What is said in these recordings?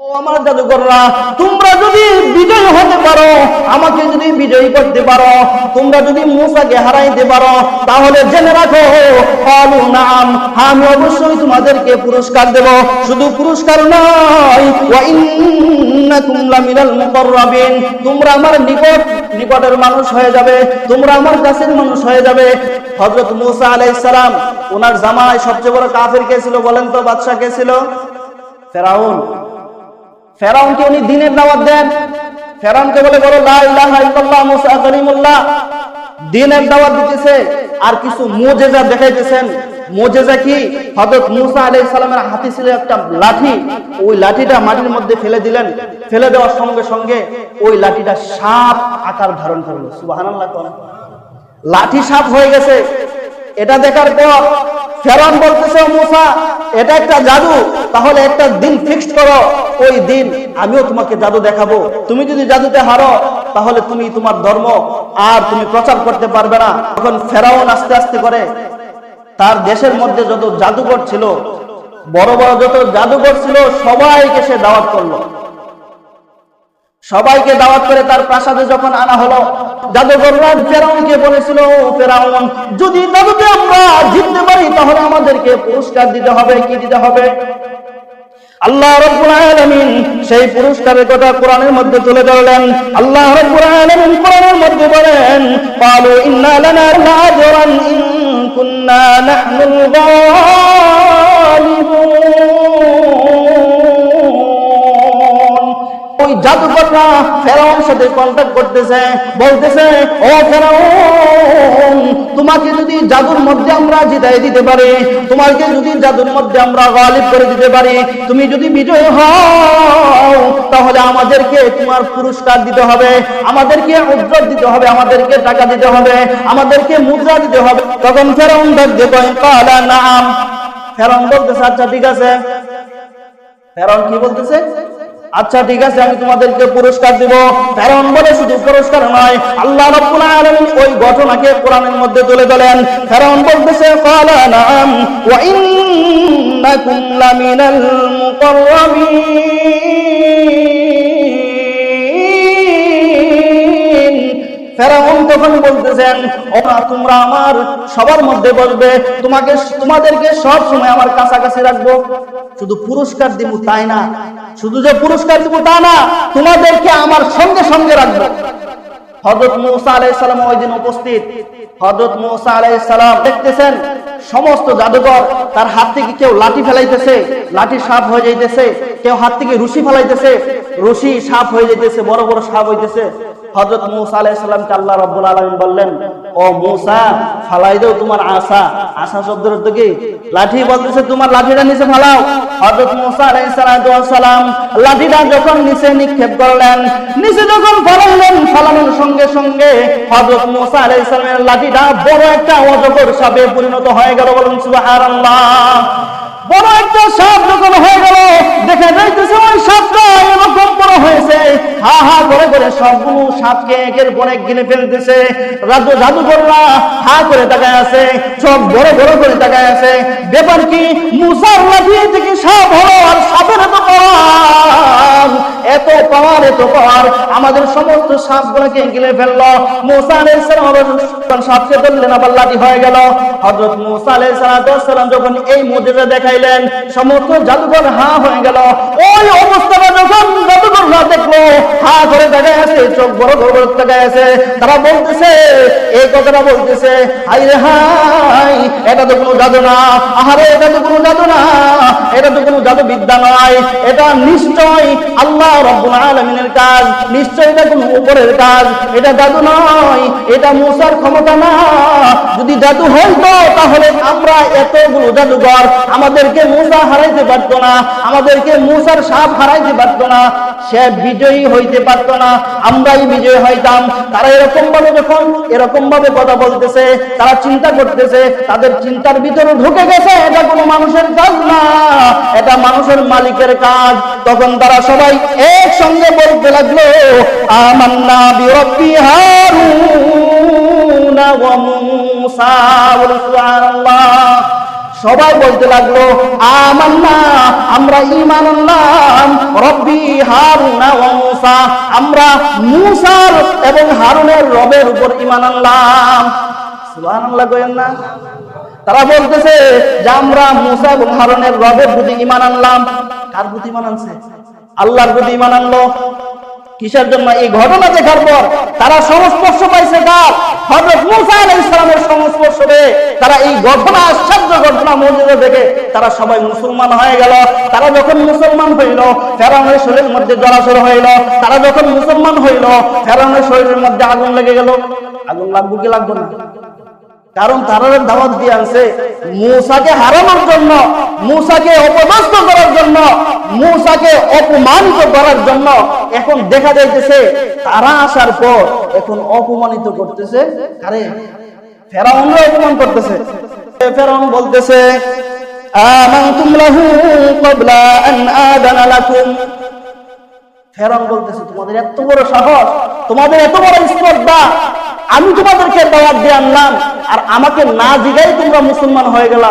আমার জাদুকররা, তোমরা যদি বিজয় হতে পারো, আমাকে যদি বিজয়ী করতে পারো, তোমরা যদি মুসাকে হারাইতে পারো, তাহলে জেনে রাখো নাম, আমি অবশ্যই তোমাদেরকে পুরস্কার দেব। শুধু পুরস্কার নয় তোমরা আমার নিকট নিকটের মানুষ হয়ে যাবে, তোমরা আমার কাছের মানুষ হয়ে যাবে। হযরত মুসা আলাইহিস সালাম, ওনার জামাই সবচেয়ে বড় কাফের কে ছিল বলেন তো বাদশা কে ছিল? ফেরাউন। ফেরাউনকে উনি দিনের দাওয়াত দেন। ফেরাউনকে বলে, বলো, লা ইলাহা ইল্লাল্লাহ মুসা কালিমুল্লাহ। দিনের দাওয়াত দিতেছে, আর কিছু মুজেজা দেখাইতেছেন। মুজেজা কি? হযরত মুসা আলাইহিস সালামের হাতে ছিল একটা লাঠি। ওই লাঠিটা মাটির মধ্যে ফেলে দিলেন। ফেলে দেওয়ার সঙ্গে সঙ্গে ওই লাঠিটা সাপ আকার ধারণ করল। কোন। লাঠি সাপ হয়ে গেছে। এটা দেখার পর ফেরাউন বলতেছে "ও মুসা, এটা একটা জাদু। তাহলে একটা দিন ফিক্সড করো। ওই দিন আমিও তোমাকে জাদু দেখাবো। তুমি যদি জাদুতে হারো, তাহলে তুমি তোমার ধর্ম আর তুমি প্রচার করতে পারবে না। তখন ফেরাউন আস্তে আস্তে করে তার দেশের মধ্যে যত জাদুঘর ছিল, বড় বড় যত জাদুঘর ছিল, সবাইকে সে দাওয়াত করল। সবাইকে দাওয়াত করে তার প্রাসাদে যখন আনা হলো জাদুঘররা ফেরাউনকে বলেছিল ফেরাউন, যদি জাদুতে আমরা জিততে পারি, তাহলে আমাদেরকে পুরস্কার দিতে হবে, কি দিতে হবে? আল্লাহ রাব্বুল আলামিন সেই পুরস্কারের কথা কোরআনের মধ্যে তুলে ধরলেন। আল্লাহ রাব্বুল আলামিন কোরআনের মধ্যে বলেন ক্বালু ইন্না লানা লাজরান ইন কুন্না নাহনুল গালিবুন। ওই জাদুকররা ফেরাউন সাথে কন্ট্যাক্ট করতেছে, বলতেছে, ও ফেরাউন, তোমাকে যদি জাদুর মধ্যে আমরা জিতাই দিতে পারি, তোমাকে যদি জাদুর মধ্যে আমরা গালিব করে দিতে পারি, তুমি যদি বিজয় হও, তাহলে আমাদেরকে তোমার পুরস্কার দিতে হবে, আমাদেরকে উজ্জ্বল দিতে হবে, আমাদেরকে টাকা দিতে হবে, আমাদেরকে মুদ্রা দিতে হবে। তখন ফেরাউন ডাকতে কয়, কালা নাম। ফেরাউন বলতেছে আচ্ছা ঠিক আছে। ফেরাউন কি বলতেছে? আচ্ছা ঠিক আছে, আমি তোমাদেরকে পুরস্কার দিব। ফেরাউন বলে শুধু পুরস্কার নয়, আল্লাহ রাব্বুল আলামিন ওই ঘটনাকে কোরআনের মধ্যে তুলে ধরেন ফেরাউন বলতেছে ক্বালা নাম, ওয়া ইন্নাকুম লামিনাল ফেরাউন তখন বলতেছেন ওরা তোমরা আমার সবার মধ্যে বসবে, তোমাকে, তোমাদেরকে সব সময় আমার কাছাকাছি রাখব। শুধু পুরস্কার দিব তাই না? শুধু যে পুরস্কার দিব তা না, তোমাদেরকে আমার সঙ্গে সঙ্গে রাখব। হজরত মৌসা আলাই সালাম ওই দিন উপস্থিত। হজরত মৌসা আলাই সালাম দেখতেছেন, সমস্ত জাদুঘর তার হাত থেকে কেউ লাঠি ফেলাইতেছে, লাঠি সাপ হয়ে যাইতেছে, কেউ হাত থেকে রুশি ফেলাইতেছে, রুশি সাপ হয়ে যাইতেছে, বড় বড় সাপ হইতেছে। হযরত মূসা আলাইহিস সালামকে আল্লাহ রাব্বুল আলামিন বললেন, ও মূসা, ফালাই দাও তোমার আশা। আশা শব্দের অর্থ কি? লাঠি বলতেছে, তোমার লাঠিটা নিচে ফালাও। হযরত মূসা আলাইহিস সালাম, লাঠিটা যখন নিচে নিক্ষেপ করলেন, নিচে যখন ফালাইলেন ফালানোর সঙ্গে সঙ্গে হযরত মূসা আলাইহিস সালামের লাঠিটা বড় একটা অজগর সাপে পরিণত হয়ে গেল বলুন সুবহানাল্লাহ। বড় একটা সাপ যখন হয়ে গেল, দেখা যাইতেছে ওই সাপটা এরকম বড় হয়েছে। হা হা, করে করে সবগুলো সাপকে একের পর এক গিলে ফেলতেছে। রাজু জাদুকররা হা, করে তাকায় আছে সব বড় বড় করে তাকায় আছে। ব্যাপার কি, মুসার লাঠি থেকে সাপ হলো আর সাপের তো এত পাওয়ার এত পাওয়ার আমাদের সমস্ত সাপগুলোকে গিলে ফেলল। মুসা আলাইহিস সাপকে ধরলেন, আবার লাঠি হয়ে গেল। হযরত মুসা আলাইহিস সালাম যখন এই মুজিজা দেখাইলেন, সমস্ত জাদুঘর হা হয়ে গেল। ওই অবস্থাটা যখন দেখল, হা করে তাকায় আছে, চোখ বড় বড় তাকায় আছে। তারা বলতেছে, এই কথাটা বলতেছে হাই রে হাই, এটা তো কোনো জাদু না, আহারে এটা তো কোনো জাদু না, এটা তো কোনো জাদু বিদ্যা নয় এটা নিশ্চয় আল্লাহ রব্বুল কাজ, নিশ্চয় এটা কোনো উপরের কাজ, এটা জাদু নয়, এটা মুসার ক্ষমতা না, যদি জাদু হইতো তাহলে আমরা এতগুলো জাদুঘর আমাদেরকে মুসা হারাইতে পারতো না, আমাদেরকে মুসার সাপ হারাইতে পারতো না। সে বিজয়ী হইতে পারতো না, আমরাই বিজয়ী হইতাম। তারা এরকম ভাবে যখন এরকম ভাবে কথা বলতেছে, তারা চিন্তা করতেছে, তাদের চিন্তার ভিতরে ঢুকে গেছে, এটা কোনো মানুষের কাজ না, এটা মানুষের মালিকের কাজ। তখন তারা সবাই একসঙ্গে বলতে লাগল, আমান্না বিরব্বি হারুন সুবহানাল্লাহ। সবাই বলতে লাগল, আমান্না, আমরা ঈমান আনলাম, রব্বি হারুনা ওয়া মূসা, আমরা মূসার এবং হারুনের রবের উপর ইমান আনলাম। সুবহানাল্লাহ কইেন না। তারা বলতেছে যে, আমরা মুসা এবং হারুনের রবের প্রতি ইমান আনলাম। কার প্রতি ঈমান আনছে? আল্লাহর প্রতি ইমান আনলো। কিসের জন্য? এই ঘটনা দেখার পর তারা সংস্পর্শ পাইছে কার? হযরত মুসা আলাইহিস সালামের সংস্পর্শ তারা এই ঘটনা, আশ্চর্য ঘটনা মৌলিকা দেখে তারা সবাই মুসলমান হয়ে গেল। তারা যখন মুসলমান হইল, ফেরাউনের শরীরের মধ্যে জলাশর হইল। তারা যখন মুসলমান হইল, ফেরাউনের শরীরের মধ্যে আগুন লেগে গেল। আগুন লাগবে কি লাগবে না? কারণ তারা দাওয়াত দিয়ে আনছে, মূসাকে হারানোর জন্য, মূসাকে অপদস্থ করার জন্য, মূসাকে অপমানিত করার জন্য এখন দেখা যাইতেছে তারা আসার পর এখন অপমানিত করতেছে। আরে ফেরাউনরা অপমান করতেছে। ফেরাউন বলতেছে, আমানতুম লাহু ক্বাবলা আন আদানা লাকুম। ফেরাউন বলতেছে, তোমাদের এত বড় সাহস, তোমাদের এত বড় স্পর্ধা, আমি তোমাদেরকে দাওয়াত দিয়ে আনলাম, আর আমাকে না জিগাই তোমরা মুসলমান হয়ে গেলা।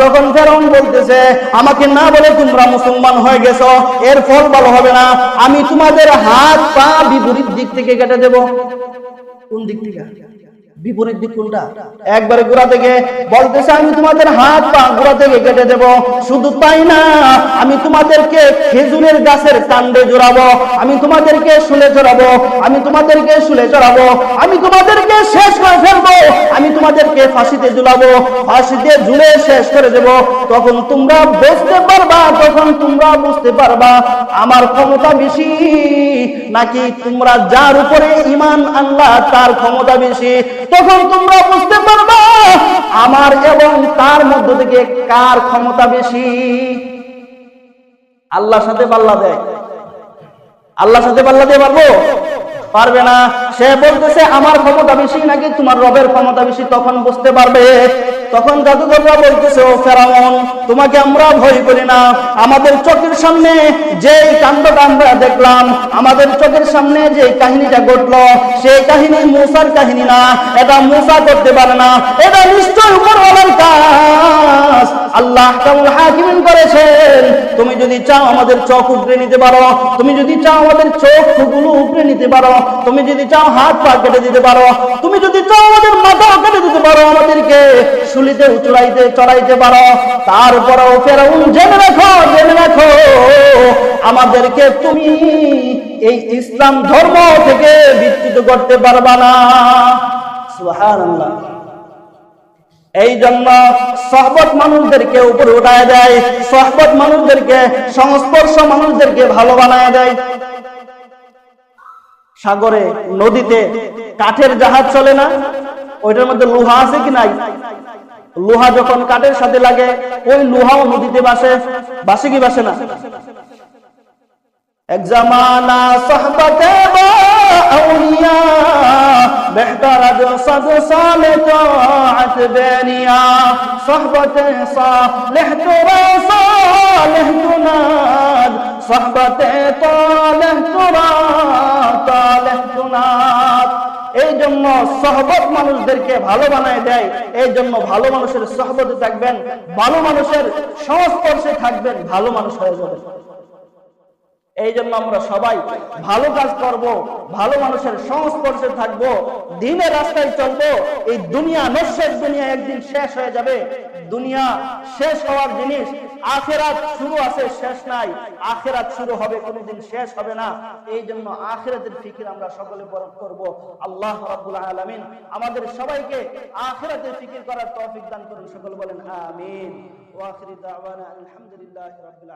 তখন ফেরাউন বলতেছে, আমাকে না বলে তোমরা মুসলমান হয়ে গেছো, এর ফল ভালো হবে না। আমি তোমাদের হাত পা বিপরীত দিক থেকে কেটে দেব। কোন দিক থেকে? বিপরীত দিক কোনটা? একবারে গোড়া থেকে বলতেছে, আমি তোমাদের হাত পা গোড়া থেকে কেটে দেব। শুধু তাই না, আমি তোমাদেরকে খেজুরের গাছের কাণ্ডে জোড়াবো। আমি তোমাদেরকে শুলে চড়াবো আমি তোমাদেরকে শুলে চড়াবো আমি তোমাদেরকে শেষ করে ফেলব। আমি তোমাদেরকে ফাঁসিতে ঝুলাবো। ফাঁসিতে ঝুলে শেষ করে দেব। তখন তোমরা বুঝতে পারবা, তখন তোমরা বুঝতে পারবা, আমার ক্ষমতা বেশি নাকি তোমরা যার উপরে ইমান আল্লাহ তার ক্ষমতা বেশি। তখন তোমরা বুঝতে পারবা, আমার এবং তার মধ্য থেকে কার ক্ষমতা বেশি? আল্লাহর সাথে পাল্লা দেয়। আল্লাহর সাথে পাল্লা দিয়ে পারব? পারবে না। সে বলতেছে, আমার ক্ষমতা বেশি নাকি তোমার রবের ক্ষমতা বেশি? তখন বুঝতে পারবে। তখন জাদুঘররা বলতেছে, ও ফেরাউন, তোমাকে আমরা ভয় করি না। আমাদের চোখের সামনে যে কাণ্ডটা আমরা দেখলাম, আমাদের চোখের সামনে যে কাহিনীটা ঘটলো, সেই কাহিনী মুসার কাহিনী না। এটা মুসা করতে পারে না। এটা নিশ্চয় উপরওয়ালার কাজ। আল্লাহ কেমন হাকিমিন করেছেন। তুমি যদি চাও আমাদের চোখ উপরে নিতে পারো, তুমি যদি চাও আমাদের চোখগুলো উপরে নিতে পারো, তুমি যদি চাও হাত পা কেটে দিতে পারো, তুমি যদি চাও আমাদের মাথা কেটে দিতে পারো, আমাদেরকে শুলিতে উচড়াইতে চড়াইতে পারো। তারপরেও ফেরাউন জেনে রাখো জেনে রাখো, আমাদেরকে তুমি এই ইসলাম ধর্ম থেকে বিচ্যুত করতে পারবা না। সুবহানাল্লাহ। এই জন্য সহবত মানুষদেরকে উপরে উঠায় দেয়, সহবত মানুষদেরকে সংস্পর্শ মানুষদেরকে ভালো বানায় দেয়। সাগরে, নদীতে, কাঠের জাহাজ চলে না? ওইটার মধ্যে লোহা আছে কি নাই? লোহা যখন কাঠের সাথে লাগে, ওই লোহাও নদীতে বাসে। বাসে কি বাসে না? এক জামানা সালে বেনিয়া এই জন্য সহবত মানুষদেরকে ভালো বানায় দেয়, এই জন্য ভালো মানুষের সহবতে থাকবেন, ভালো মানুষের সংস্পর্শে থাকবেন, ভালো মানুষ হয়ে যাবেন। এই জন্য আমরা সবাই ভালো কাজ করব, ভালো মানুষের সংস্পর্শে থাকব দিনের রাস্তায় চলবো, এই দুনিয়া নশ্বর দুনিয়া একদিন শেষ হয়ে যাবে। দুনিয়া শেষ হওয়ার জিনিস আখেরাত শুরু আছে, শেষ নাই। আখেরাত শুরু হবে, কোনোদিন শেষ হবে না। এই জন্য আখেরাতের ফিকির আমরা সকলে বরফ করব। আল্লাহ রাব্বুল আলামিন আমাদের সবাইকে আখেরাতের ফিকির করার তৌফিক দান করুন। সকল বলেন, আমিন। ওয়া আখিরি দাওয়ানা আলহামদুলিল্লাহি রাব্বিল